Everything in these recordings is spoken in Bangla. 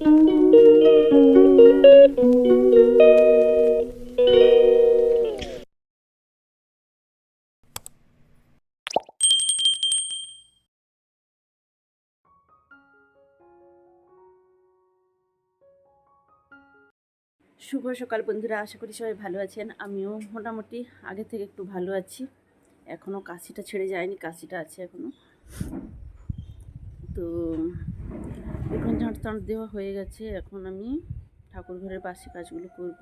শুভ সকাল বন্ধুরা, আশা করি সবাই ভালো আছেন। আমিও মোটামুটি আগে থেকে একটু ভালো আছি। এখনও কাশিটা ছেড়ে যায়নি, কাশিটা আছে এখনও তো এখন ঝাঁট টাঁট দেওয়া হয়ে গেছে, এখন আমি ঠাকুর ঘরের বাসি কাজগুলো করব।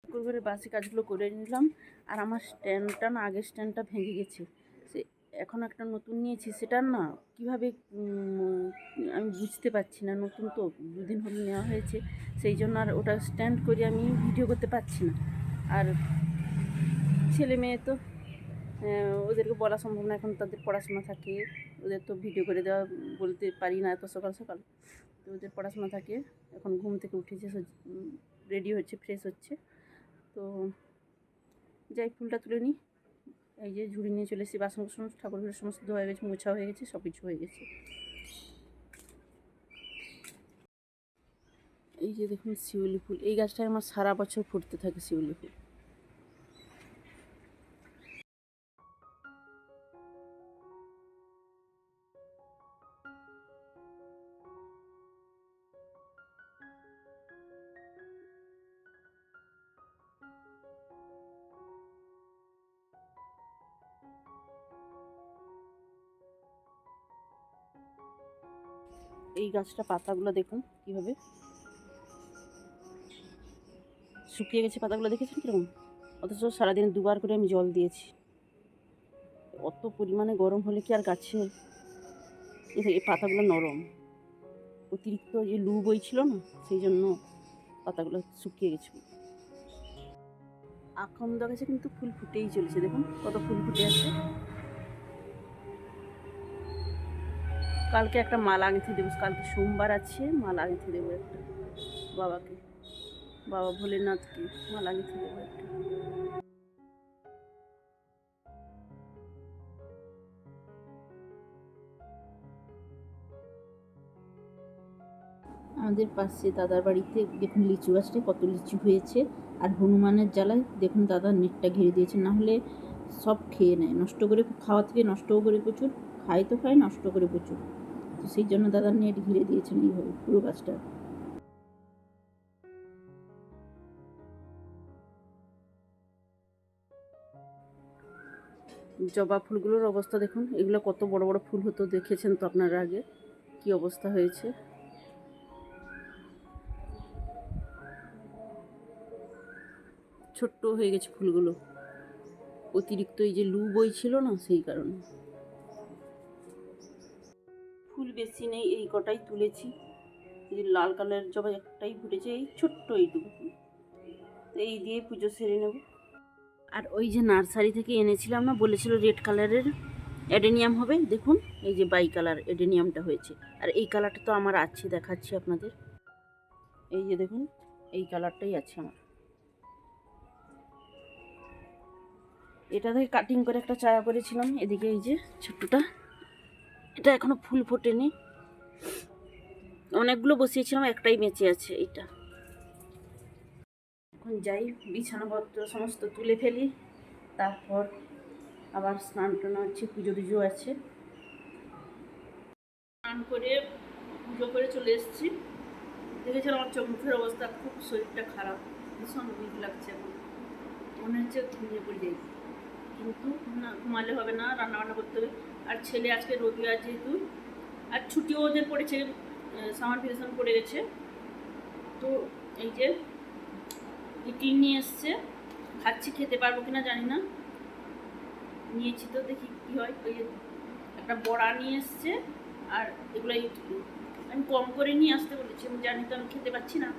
ঠাকুর ঘরের বাসি কাজগুলো করে নিলাম, আর আমার স্ট্যান্ডটা না, আগের স্ট্যান্ডটা ভেঙে গেছে। সে এখন একটা নতুন নিয়েছি, সেটা না কীভাবে আমি বুঝতে পারছি না, নতুন তো দুদিন হলে নেওয়া হয়েছে, সেই জন্য আর ওটা স্ট্যান্ড করে আমি ভিডিও করতে পারছি না। আর ছেলে মেয়ে তো ওদেরকে বলা সম্ভব না, এখন তাদের পড়াশোনা থাকে। ওদের তো ভিডিও করে দেওয়া বলতে পারি না এত সকাল সকাল। তো ওদের পড়াশোনা থাকে। এখন ঘুম থেকে উঠেছে রেডি হচ্ছে ফ্রেশ হচ্ছে। তো যাই, ফুলটা তুলে নিই। এই যে ঝুড়ি নিয়ে চলে এসেছি, বাসন কুসন, ঠাকুর ঘরের সমস্ত ধোয়া হয়ে গেছে, মোছা হয়ে গেছে, সব কিছু হয়ে গেছে। এই যে দেখুন, শিউলি ফুল। এই গাছটায় আমার সারা বছর ফুটতে থাকে শিউলি ফুল। এই গাছটা পাতাগুলো দেখুন কীভাবে। শুকিয়ে গেছে পাতাগুলো, দেখেছেন কীরকম? অথচ সারাদিন দুবার করে আমি জল দিয়েছি। অত পরিমাণে গরম হলে কি আর গাছে এই পাতাগুলো নরম? অতিরিক্ত যে লু বইছিল না, সেই জন্য পাতাগুলো শুকিয়ে গেছে। আখন্দ গাছে কিন্তু ফুল ফুটেই চলেছে, দেখুন কত ফুল ফুটে আছে। কালকে একটা মালা গেঁথে দেবো, কালকে সোমবার আছে, মালা গেঁথে দেবো একটা। বাবাকে, বাবা ভোলেনাথকে মালা গেঁথে দেবো একটা। আমাদের পাশে দাদার বাড়িতে দেখুন লিচু গাছটায় কত লিচু হয়েছে, আর হনুমানের জ্বালায় দেখুন দাদা নেটটা ঘিরে দিয়েছে, না হলে সব খেয়ে নেয়। নষ্ট করে খাওয়া থেকে নষ্টও করে প্রচুর, খায় তো খায়, নষ্ট করে প্রচুর। সেই জন্য দাদা নেট ঘিরে দিয়েছেন এইভাবে পুরো গাছটা জবা ফুলগুলোর অবস্থা দেখুন, এগুলো কত বড় বড় ফুল হতো দেখেছেন তো আপনারা আগে, কি অবস্থা হয়েছে? ছোট্ট হয়ে গেছে ফুলগুলো। অতিরিক্ত এই যে লু বই ছিল না, সেই কারণে। ফুল বেশি নেই এই কটাই তুলেছি। এই লাল কালারের জবা একটাই ফুটেছে, এই ছোট্ট এইটুকু। এই দিয়ে পুজো সেরে নেব। আর ওই যে নার্সারি থেকে এনেছিলাম না, বলেছিল রেড কালারের অ্যাডেনিয়াম হবে। দেখুন, এই যে বাই কালার অ্যাডেনিয়ামটা হয়েছে। আর এই কালারটা তো আমার আছে, দেখাচ্ছি আপনাদের। এই যে দেখুন, এই কালারটাই আছে আমার। এটা থেকে কাটিং করে একটা চায়া করেছিলাম এদিকে এই যে ছোট্টটা। এটা এখনও ফুল ফোটেনি। অনেকগুলো বসিয়েছিলাম, একটাই বেঁচে আছে এইটা। এখন যাই, বিছানাপত্র সমস্ত তুলে ফেলি। তারপর আবার স্নান টান হচ্ছে, পুজো টুজো আছে। স্নান করে, পুজো করে চলে এসেছি। দেখেছিলাম আমার চোখ মুখের অবস্থা, খুব শরীরটা খারাপ, ভীষণ উইক লাগছে এখন। মনে হচ্ছে ঘুমিয়ে পড়ে। যাই কিন্তু না, ঘুমালে হবে না রান্না বান্না করতে হবে। আর ছেলে আজকে রবিবার যেহেতু, আর ছুটিও ওদের পড়েছে সামার ভ্যাকেশন পড়ে গেছে। তো এই যে ইডলি নিয়ে এসছে, খাচ্ছি, খেতে পারব কিনা জানি না। নিয়েছি তো দেখি কী হয়, ওই একটা বড়া নিয়ে এসছে, আর এগুলো ইডলি আমি কম করে নিয়ে আসতে বলেছি, আমি জানি তো আমি খেতে পাচ্ছি না।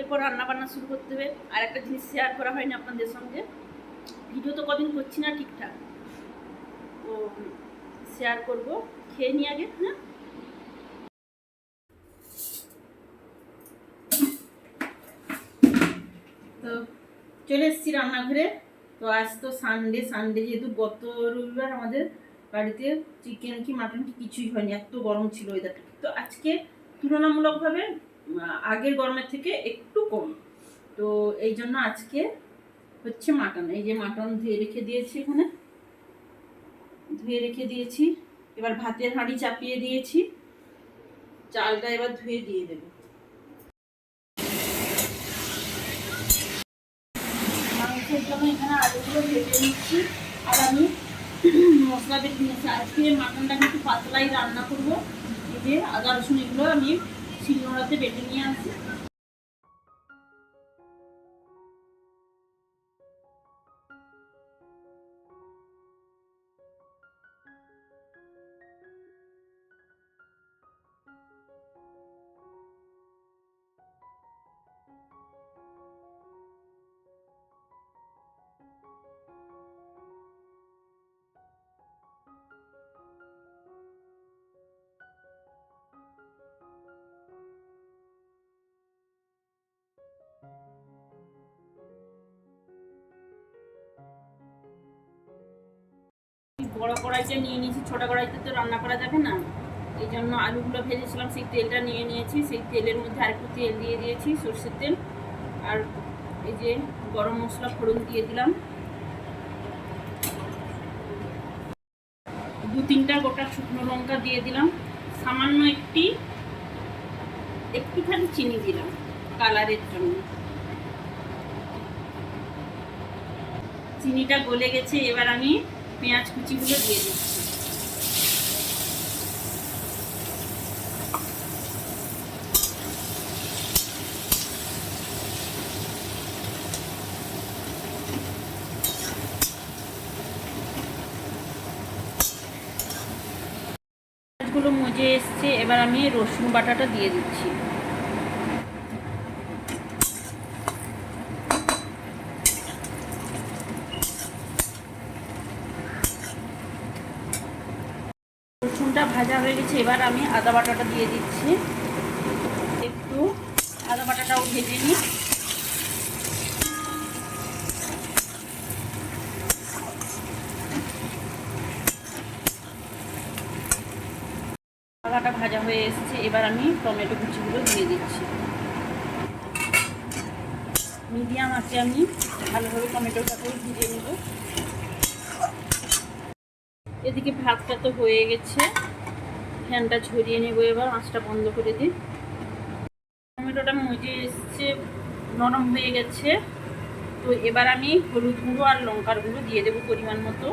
এরপর রান্না বান্না শুরু করতে হবে। আর একটা জিনিস শেয়ার করা হয়নি আপনাদের সঙ্গে। ভিডিও তো কদিন করছি না ঠিকঠাক। তো শেয়ার করব, খেয়ে নিই আগে হ্যাঁ? তো চলে এসেছি রান্নাঘরে। তো আজ তো সানডে সানডে যেহেতু গত রবিবার আমাদের বাড়িতে চিকেন কি মাটন কি কিছুই হয়নি, এত গরম ছিল ওয়েদারটা তো আজকে তুলনামূলকভাবে আগের গরমের থেকে একটু কম। তো এই জন্য আজকে হচ্ছে মাটন। এই যে মাটন ধুয়ে রেখে দিয়েছি এখানে। ধুয়ে রেখে দিয়েছি। এবার ভাতের হাঁড়ি চাপিয়ে দিয়েছি। চালটা এবার ধুয়ে দিয়ে দেবো। মাংসের জন্য এখানে আলুগুলো ভেজে নিচ্ছি। আর আমি মশলা বেটে নিয়েছি। আজকে মাটনটা একটু পাতলাই রান্না করব। এই যে আদা রসুন এগুলো আমি শিলনোড়াতে বেটে নিয়ে আসি বড় কড়াইতে নিয়ে নিয়েছি, ছোট কড়াইতে তো রান্না করা যাবে না। এই জন্য আলুগুলো ভেজেছিলাম, সেই তেলটা নিয়ে নিয়েছি। সেই তেলের মধ্যে আরেকটু তেল দিয়ে দিয়েছি, সর্ষের তেল। আর এই যে গরম মশলা ফোড়ন দিয়ে দিলাম। দু তিনটা গোটা শুকনো লঙ্কা দিয়ে দিলাম। সামান্য একটি, একটুখানি চিনি দিলাম কালারের জন্য। চিনিটা গলে গেছে, এবার আমি পেঁয়াজ কুচিগুলো দিয়ে দিচ্ছি। পেঁয়াজগুলো মজে এসছে এবার আমি রসুন বাটাটা দিয়ে দিচ্ছি রসুনটা ভাজা হয়ে গেছে, এবার আমি আদা বাটাটা দিয়ে দিচ্ছি। একটু আদা বাটাটাও ভেজে নিই। আদাটা ভাজা হয়ে এসেছে, এবার আমি টমেটো কুচিগুলো দিয়ে দিচ্ছি। মিডিয়াম আছে আমি, ভালোভাবে টমেটোটাকেও ভিজিয়ে নেব। এদিকে ভাতটা তো হয়ে গেছে। ফ্যানটা ঝরিয়ে নেব এবার, আঁচটা বন্ধ করে দিই। টমেটোটা মজে এসছে, নরম হয়ে গেছে। তো এবার আমি হলুদ গুঁড়ো আর লঙ্কার গুঁড়ো দিয়ে দেবো পরিমাণ মতো।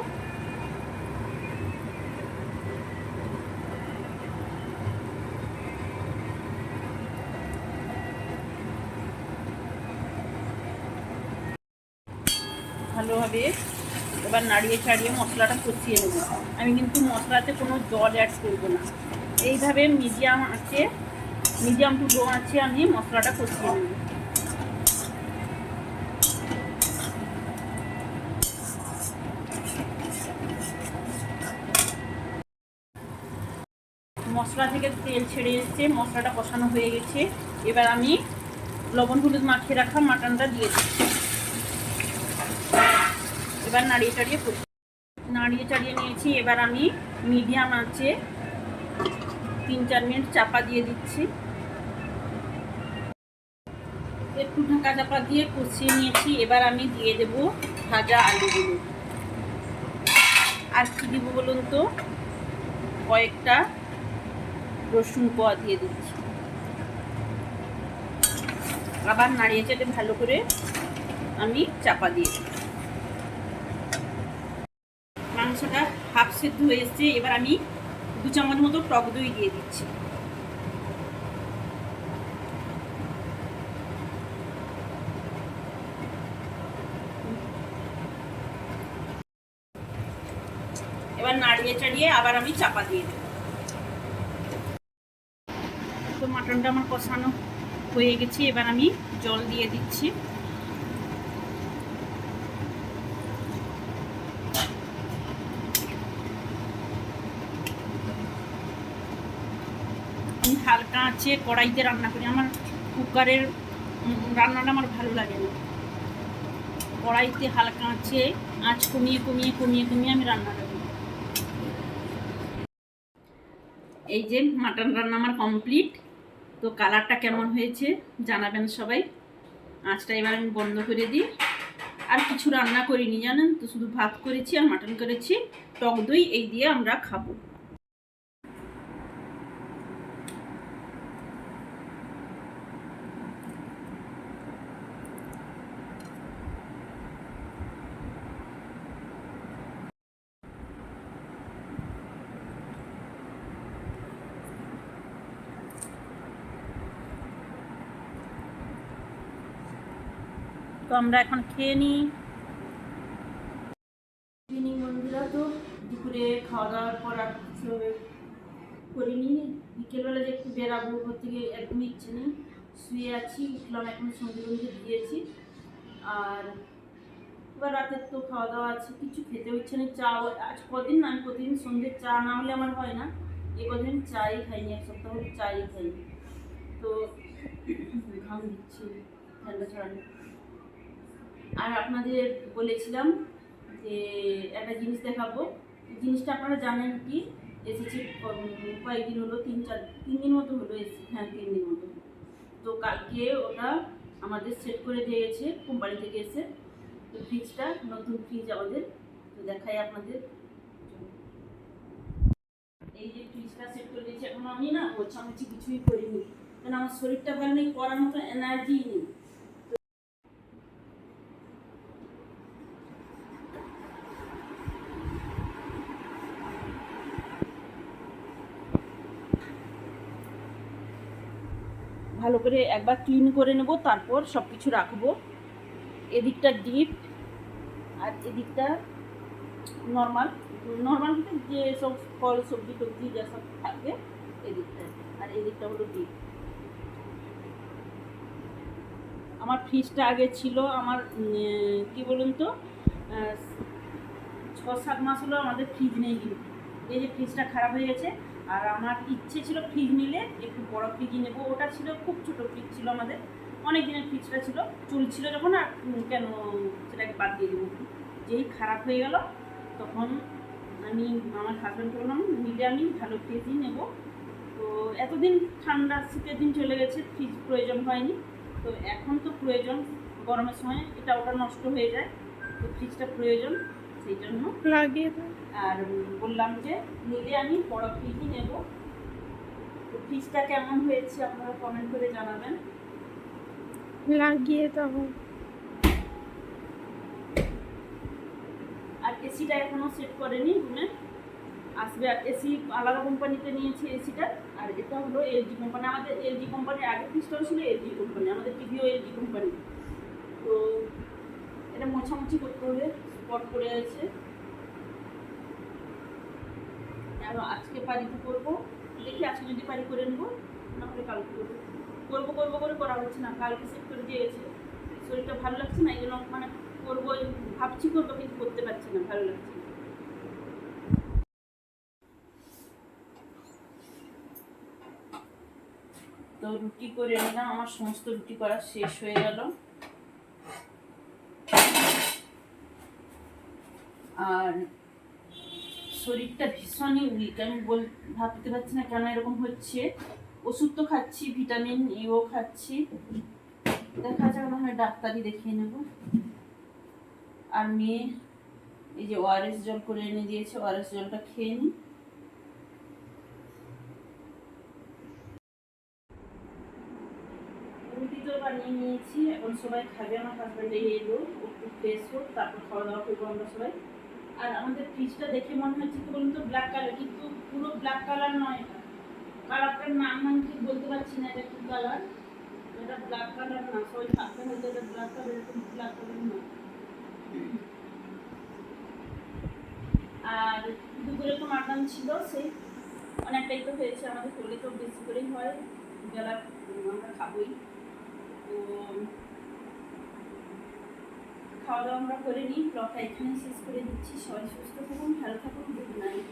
ভালোভাবে এবার নাড়িয়ে ছাড়িয়ে মশলাটা কষিয়ে নেব। আমি কিন্তু মশলাতে কোনো জল অ্যাড করব না। এইভাবে মিডিয়াম আছে মিডিয়াম টু লো আছে আমি মশলাটা কষিয়ে নেব। মশলা থেকে তেল ছেড়ে এসছে, মশলাটা কষানো হয়ে গেছে। এবার আমি লবণ হলুদ মাখিয়ে রাখা মাটনটা দিয়ে দিচ্ছি। এবার নাড়িয়ে চাড়িয়ে নাড়িয়ে চাড়িয়ে নিয়েছি। এবার আমি মিডিয়াম আছে তিন চার মিনিট চাপা দিয়ে দিচ্ছি। একটু ঢাকা চাপা দিয়ে কষিয়ে নিয়েছি। এবার আমি দিয়ে দেব ভাজা আলুগুলো। আর কি দিব বলুন তো? কয়েকটা রসুন কোয়া দিয়ে দিচ্ছি। আবার নাড়িয়ে চাটে ভালো করে আমি চাপা দিয়ে দিই সেদ্ধ হয়ে এসছে, এবার আমি দু চামচ মতো টক দই দিয়ে দিচ্ছি। এবার নাড়িয়ে চাড়িয়ে আবার আমি চাপা দিয়ে দেবো। তো মাটনটা আমার কষানো হয়ে গেছে, এবার আমি জল দিয়ে দিচ্ছি। আমি হালকা আছে, কড়াইতে রান্না করি। আমার কুকারের রান্নাটা আমার ভালো লাগে না। কড়াইতে হালকা আছে, আঁচ কমিয়ে কমিয়ে কমিয়ে কমিয়ে আমি রান্নাটা করি। এই যে মাটন রান্না আমার কমপ্লিট। তো কালারটা কেমন হয়েছে জানাবেন সবাই। আঁচটা এবার আমি বন্ধ করে দিই। আর কিছু রান্না করিনি, জানেন তো? শুধু ভাত করেছি আর মাটন করেছি। টক দই এই দিয়ে আমরা খাব। আমরা এখন খেয়ে নিই। তো, দুপুরে খাওয়া দাওয়ার পর আর করিনি। বিকেলবেলা থেকে ইচ্ছে নেই। শুয়ে আছি, উঠলাম এখন দিয়েছি। আর এবার রাতের তো খাওয়া দাওয়া আছে, কিছু ইচ্ছে নেই চা আজ কদিন না, আমি প্রতিদিন চা না হলে আমার হয় না। এ কদিন চাই খাইনি, এক সপ্তাহ চাই খাইনি। তো ঘাম দিচ্ছি, ঠান্ডা ছড়ানো আর আপনাদের বলেছিলাম যে একটা জিনিস দেখাবো। জিনিসটা আপনারা জানেন কি? এসেছি কয়েকদিন হলো, তিন চার, তিন দিন মতো হলো এসেছি। হ্যাঁ তিন দিন মতো। তো কালকে ওটা আমাদের সেট করে দিয়েছে, কোম্পানি থেকে এসে। তো ফ্রিজটা নতুন ফ্রিজ আমাদের। তো দেখাই আপনাদের। এই যে ফ্রিজটা সেট করে দিয়েছে, এখন আমি না মোছামুছি কিছুই করিনি। কারণ আমার শরীরটা ভালো নেই, করার মতো এনার্জি নেই। ভালো করে একবার ক্লিন করে নেব, তারপর সব কিছু রাখব। এদিকটা ডিপ আর এদিকটা নর্মাল নর্মাল হতে যে সব ফল, সবজি, টবজি, যা সব থাকবে এদিকটা। আর এদিকটা হলো ডিপ আমার ফ্রিজটা আগে ছিল আমার কি বলুন তো ছ সাত মাস হলো আমাদের ফ্রিজ নেই কিন্তু। এই যে ফ্রিজটা খারাপ হয়ে গেছে আর আমার ইচ্ছে ছিল ফ্রিজ নিলে একটু বড় ফ্রিজই নেব। ওটা ছিল, খুব ছোট ফ্রিজ ছিল আমাদের। অনেক দিনের ফ্রিজটা ছিল। চলছিল যখন, আর কেন সেটাকে বাদ দিয়ে দেবো। যেই খারাপ হয়ে গেল, তখন আমি, আমার হাজব্যান্ডকে বললাম নিলে আমি ভালো ফ্রিজই নেব। তো এতদিন ঠান্ডা, শীতের দিন চলে গেছে ফ্রিজ প্রয়োজন হয়নি। তো এখন তো প্রয়োজন, গরমের সময় এটা ওটা নষ্ট হয়ে যায়। তো ফ্রিজটা প্রয়োজন। সেই জন্য। লাগিয়ে আর বললাম যে নিলে আমি বড় ফ্রিজই নেব। তো ফ্রিজটা কেমন হয়েছে আপনারা কমেন্ট করে জানাবেন। লাগিয়ে দাও। আর এসিটা এখনও সেট করেনি রুমে। আসবে এসি আলাদা কোম্পানিতে নিয়েছি এসিটা। আর এটা হলো এলজি কোম্পানি। আমাদের এলজি কোম্পানির আগে ফ্রিজটাও ছিল এলজি কোম্পানি। আমাদের টিভিও এলজি কোম্পানি। তো এটা মোছামুছি করতে হবে। স্পট করে আছে। আর আজকে পারি তো করব। দেখি আজকে যদি পারি করে নেব, না হলে কালকে করব। করব করব, করে করা হচ্ছে না। কালকে সেট করে দিয়েছে। শরীরটা ভালো লাগছে না, এই মানে করব ভাবছি করব, কিন্তু করতে পারছি না, ভালো লাগছে। তো রুটি করে নিলাম, আমার সমস্ত রুটি করা শেষ হয়ে গেল। আর শরীরটা ভীষণই উইক আমি বল, ভাবতে পারছি না কেন এরকম হচ্ছে। ওষুধ তো খাচ্ছি ভিটামিন ইও খাচ্ছি। দেখা যাক না হয় ডাক্তারই দেখিয়ে নেব। আর মেয়ে, এই যে ওআরএস জল করে এনে দিয়েছে ওআরএস জলটা খেয়ে নিই রুটি তো বানিয়ে নিয়েছি, এখন সবাই খাবে, আমার হাজব্যান্ড এলো, একটু ফ্রেশ হোক, তারপর খাওয়া দাওয়া করব আমরা সবাই। আর আমাদের ফ্রিজটা দেখে মনে হচ্ছে কি বলুন তো ব্ল্যাক কালার কিন্তু পুরো ব্ল্যাক কালার নয়। এটা কালারটার নাম আমি ঠিক বলতে পারছি না এটা কি কালার এটা ব্ল্যাক কালার না, সবাই থাকতে হয়তো এটা ব্ল্যাক কালার এরকম ব্ল্যাক কালার না আর দুপুরে তো মাটন ছিল, সেই অনেকটাই তো হয়েছে, আমাদের করলে তো বেশি করেই হয়। বেলা আমরা খাবোই। তো খাওয়া দাওয়া আমরা করে নিই, ব্লগটা এখানে শেষ করে দিচ্ছি। সবাই সুস্থ থাকুন, ভালো থাকুন, গুড নাইট।